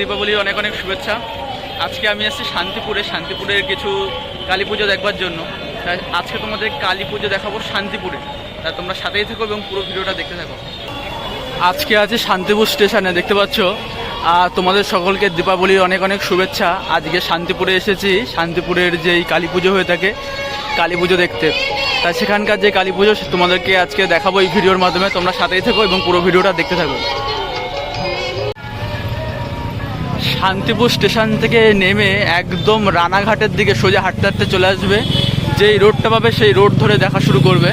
দীপাবলির অনেক অনেক শুভেচ্ছা। আজকে আমি আসছি শান্তিপুরে। শান্তিপুরের কিছু কালী পুজো দেখবার জন্য। আজকে তোমাদের কালী পুজো দেখাবো শান্তিপুরে। তা তোমরা সাথেই থাকো এবং পুরো ভিডিওটা দেখতে থাকো। আজকে আছে শান্তিপুর স্টেশনে, দেখতে পাচ্ছ? আর তোমাদের সকলকে দীপাবলির অনেক অনেক শুভেচ্ছা। আজকে শান্তিপুরে এসেছি। শান্তিপুরের যেই কালী পুজো হয়ে থাকে, কালী পুজো দেখতে। তাই সেখানকার যে কালী পুজো তোমাদেরকে আজকে দেখাবো এই ভিডিওর মাধ্যমে। তোমরা সাথেই থাকো এবং পুরো ভিডিওটা দেখতে থাকো। শান্তিপুর স্টেশন থেকে নেমে একদম রানাঘাটের দিকে সোজা হাঁটতে হাঁটতে চলে আসবে। যেই রোডটা পাবে সেই রোড ধরে দেখা শুরু করবে।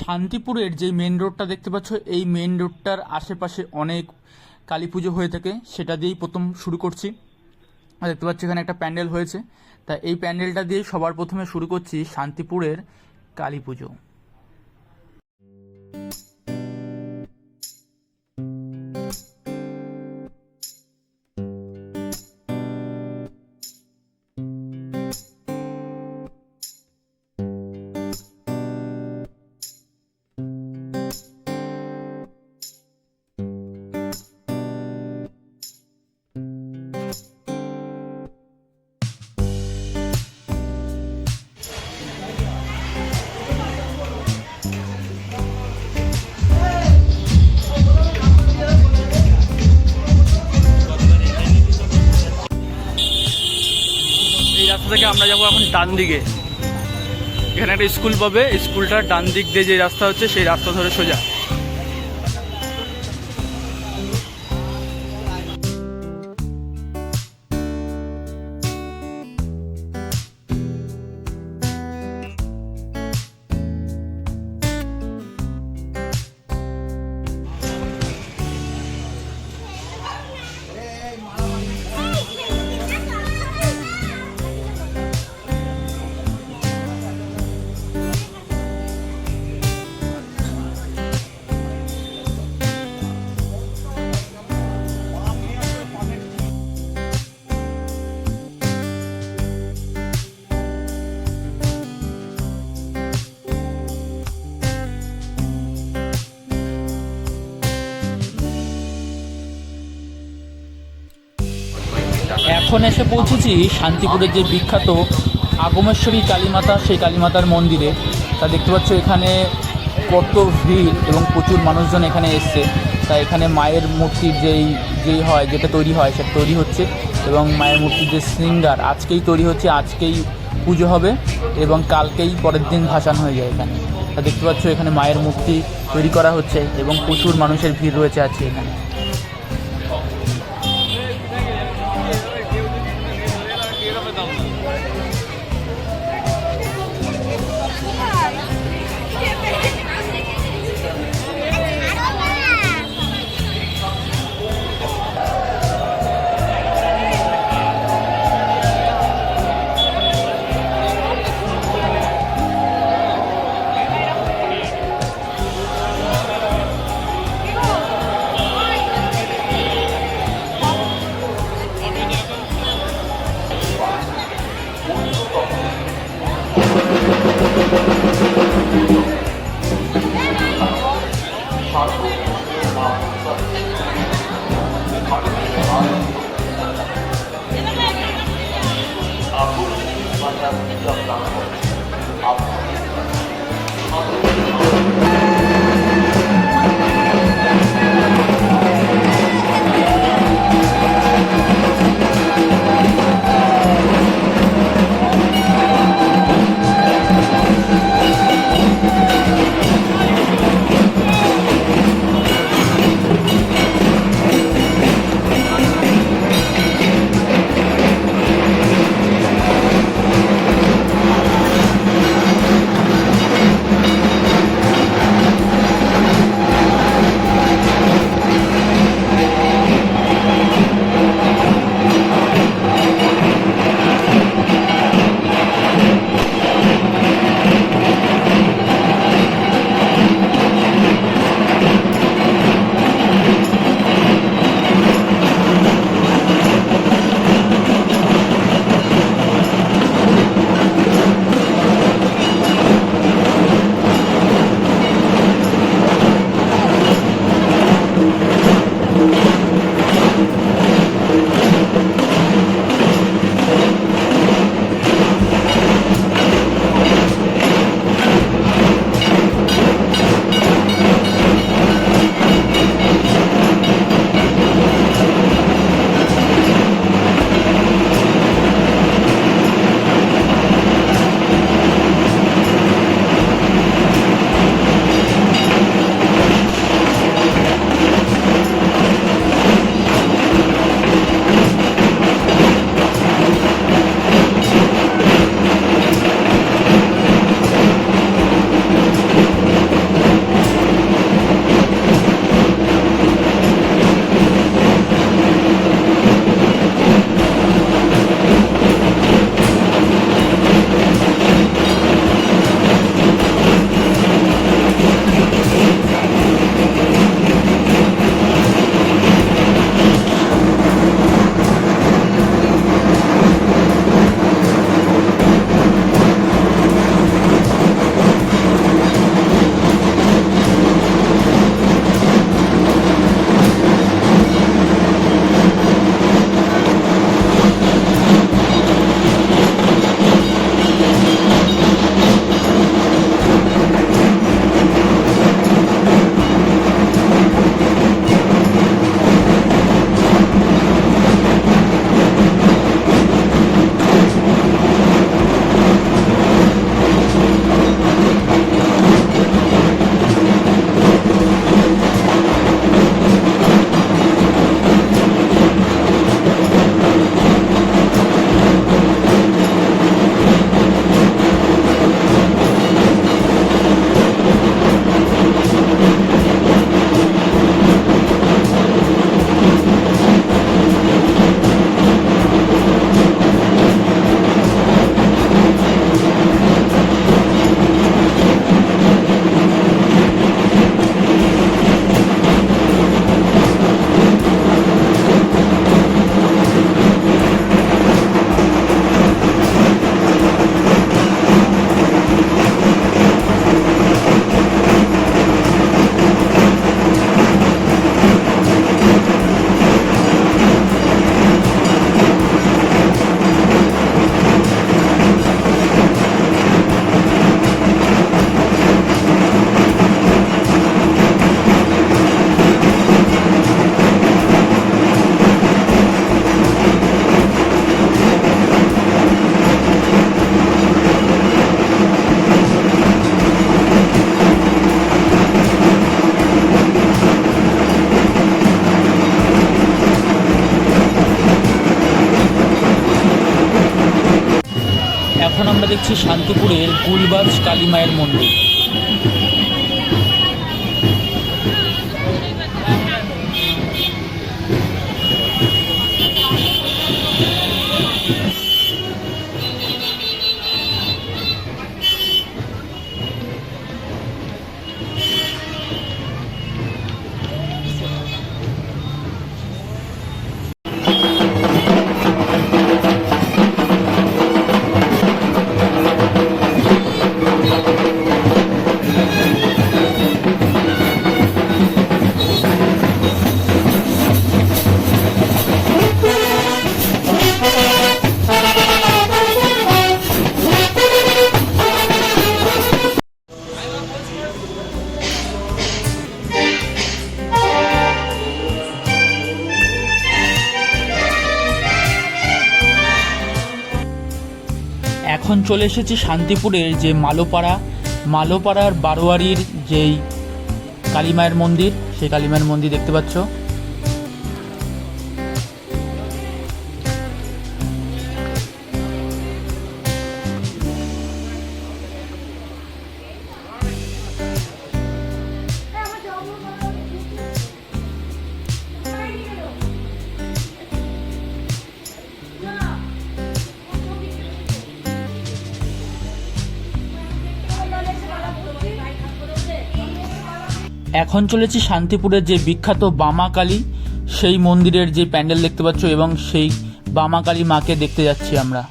শান্তিপুরের যে মেন রোডটা দেখতে পাচ্ছ, এই মেন রোডটার আশেপাশে অনেক কালী পুজো হয়ে থাকে, সেটা দিয়েই প্রথম শুরু করছি। দেখতে পাচ্ছি এখানে একটা প্যান্ডেল হয়েছে। তা এই প্যান্ডেলটা দিয়েই সবার প্রথমে শুরু করছি শান্তিপুরের কালী পুজো। যাব এখন ডান দিকে। এখানে একটা স্কুল পাবে। স্কুলটার ডান দিক দিয়ে যে রাস্তা হচ্ছে, সেই রাস্তা ধরে সোজা। এখন এসে পৌঁছেছি, শান্তিপুরের যে বিখ্যাত আগমেশ্বরী কালীমাতা, সেই কালীমাতার মন্দিরে। তা দেখতে পাচ্ছ এখানে কত ভিড় এবং প্রচুর মানুষজন এখানে এসছে। তা এখানে মায়ের মূর্তির যেই যেই হয়, যেটা তৈরি হয়, সেটা তৈরি হচ্ছে এবং মায়ের মূর্তির যে শৃঙ্গার, আজকেই তৈরি হচ্ছে, আজকেই পুজো হবে এবং কালকেই পরের দিন ভাসান হয়ে যায় এখানে। তা দেখতে পাচ্ছ এখানে মায়ের মূর্তি তৈরি করা হচ্ছে এবং প্রচুর মানুষের ভিড় রয়েছে আজকে এখানে। শান্তিপুরের গুলবাজ কালী মায়ের মন্দির। এখন চলে এসেছি শান্তিপুরের যে মালোপাড়া, মালোপাড়ার বারোয়ারির যেই কালীমায়ের মন্দির, সেই কালীমায়ের মন্দির দেখতে পাচ্ছ। এখন চলেছি শান্তিপুরের যে বিখ্যাত বামা কালী সেই মন্দিরের যে প্যান্ডেল দেখতে পাচ্ছ এবং সেই বামা কালী মাকে দেখতে যাচ্ছি আমরা।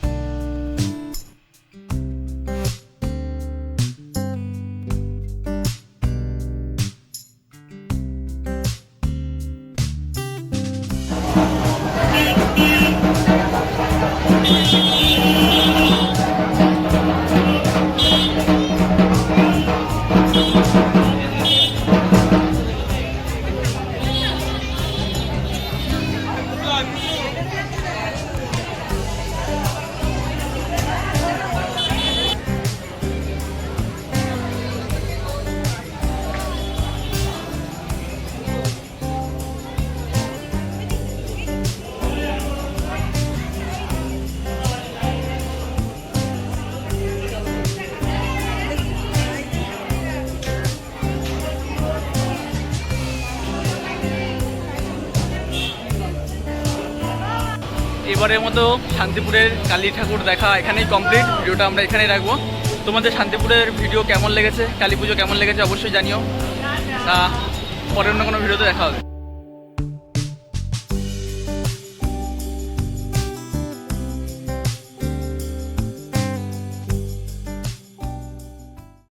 এবারের মতো শান্তিপুরের কালী ঠাকুর দেখা এখানেই কমপ্লিট ভিডিওটা আমরা এখানেই রাখব। তোমাদের শান্তিপুরের ভিডিও কেমন লেগেছে? কালী পুজো কেমন লেগেছে অবশ্যই জানিও। তা পরে অন্য কোনো ভিডিওতে দেখা হবে।